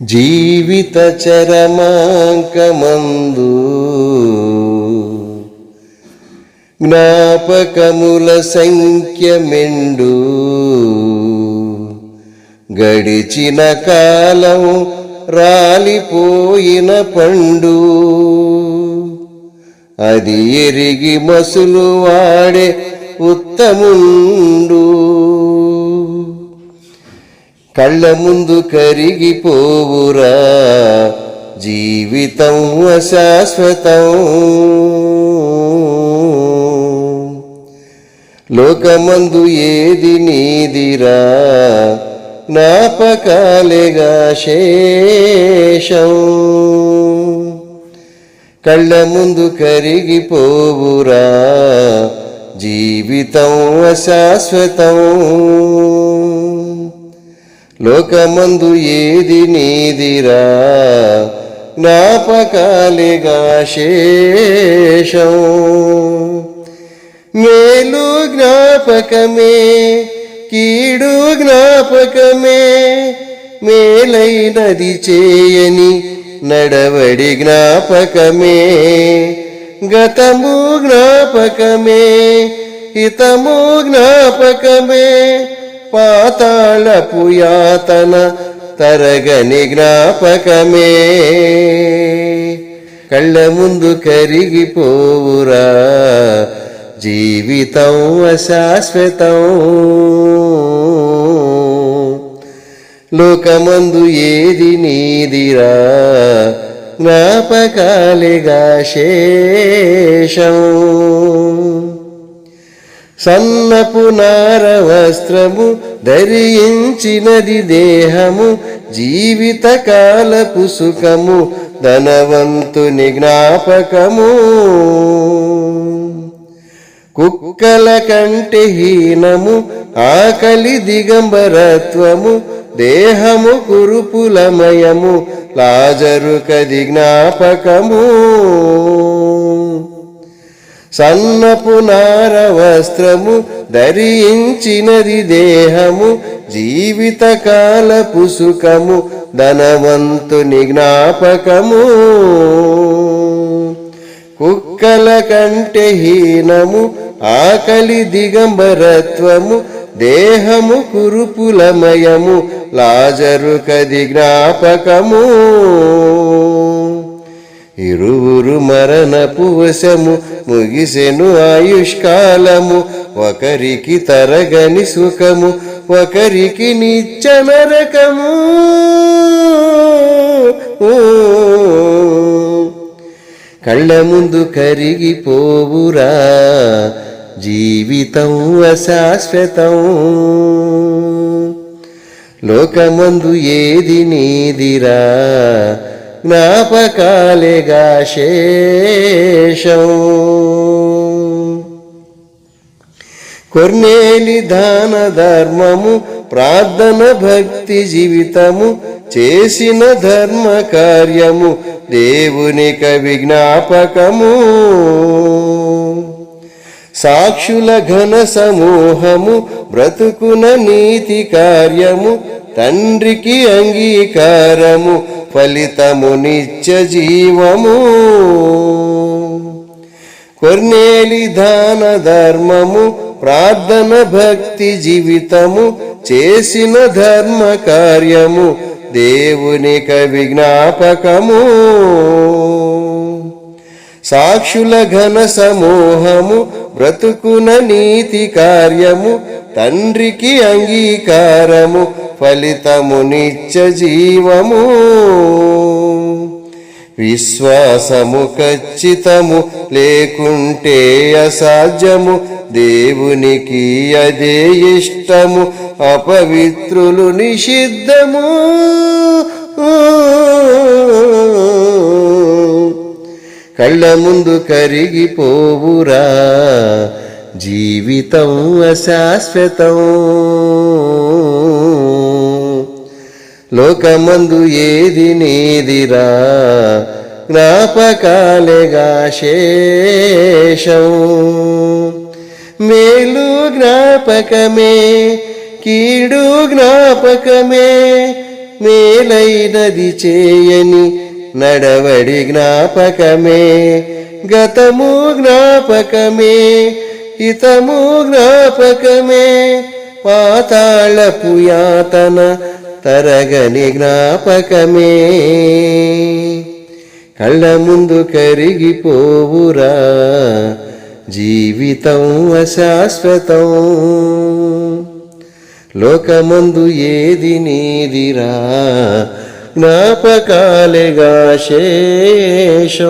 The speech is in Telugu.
జీవిత చరమాంకమందు జ్ఞాపకముల సంఖ్య మెండు గడిచిన కాలం రాలిపోయిన పండు. అది ఎరిగి మసులు వాడే ఉత్తముండు. కళ్ళ ముందు కరిగిపోవురా. జీవితం అశాశ్వతం. లోకమందు ఏది నీదిరా. జ్ఞాపకాలేగా శేషం. కళ్ళ ముందు కరిగిపోవురా. జీవితం అశాశ్వతం. లోకమందు ఏది నీదిరా? జ్ఞాపకాలిగా శేషం. మేలు జ్ఞాపకమే కీడు జ్ఞాపకమే మేలైనది చేయని నడవడి జ్ఞాపకమే. గతము జ్ఞాపకమే హితము జ్ఞాపకమే పాతాళపు యాతన తరగని జ్ఞాపకమే. కళ్ళ ముందు కరిగిపోవురా జీవితం అశాశ్వతం. లోకమందు ఏది నీదిరా జ్ఞాపకాలిగా శేషం. సన్నపు నార వస్త్రము ధరించినది దేహము జీవిత కాలపు సుఖము ధనవంతుని జ్ఞాపకము. కుక్కల కంటే హీనము ఆకలి దిగంబరత్వము దేహము కురుపులమయము లాజరు కది జ్ఞాపకము. సన్నపు నార వస్త్రము ధరించినది దేహము జీవిత కాలపు సుఖము ధనవంతుని జ్ఞాపకము. కుక్కల కంటే హీనము ఆకలి దిగంబరత్వము దేహము కురుపులమయము లాజరు కది జ్ఞాపకము. ఇరువురు మరణపు వశము ముగిసెను ఆయుష్కాలము. ఒకరికి తరగని సుఖము ఒకరికి నిత్య నరకము. కళ్ళ ముందు కరిగిపోవురా జీవితం అశాశ్వతం. లోకమందు ఏది నీదిరా జ్ఞాపకాలిగా శేషం. కొర్నేలి దాన ధర్మము ప్రార్థన భక్తి జీవితము చేసిన ధర్మ కార్యము దేవుని విజ్ఞాపకము సాక్షుల ఘన సమూహము బ్రతుకున నీతి కార్యము తండ్రికి అంగీకారము ఫలితము నిత్య జీవము. కొర్నేలి దాన ధర్మము ప్రార్థన భక్తి జీవితము చేసిన ధర్మ కార్యము దేవుని విజ్ఞాపకము సాక్షుల ఘన సమూహము బ్రతుకున నీతి కార్యము తండ్రికి అంగీకారము ఫలితము నిత్య జీవము. విశ్వాసము ఖచ్చితము లేకుంటే అసాధ్యము. దేవునికి అదే ఇష్టము అపవిత్రులు నిషిద్ధము. కళ్ళ ముందు కరిగిపోవురా జీవితం అశాశ్వతం. లోకమందు ఏది నీదిరా? జ్ఞాపకాలేగా శేషం. మేలు జ్ఞాపకమే కీడు జ్ఞాపకమే మేలైనది చేయని నడవడి జ్ఞాపకమే గతము జ్ఞాపకమే ఇతము జ్ఞాపకమే పాతాళపు యాతన తరగని జ్ఞాపకమే. కళ్ళ ముందు కరిగిపోవురా. జీవితం అశాశ్వతం. లోకమందు ఏది నీదిరా. జ్ఞాపకాలేగా శేషం.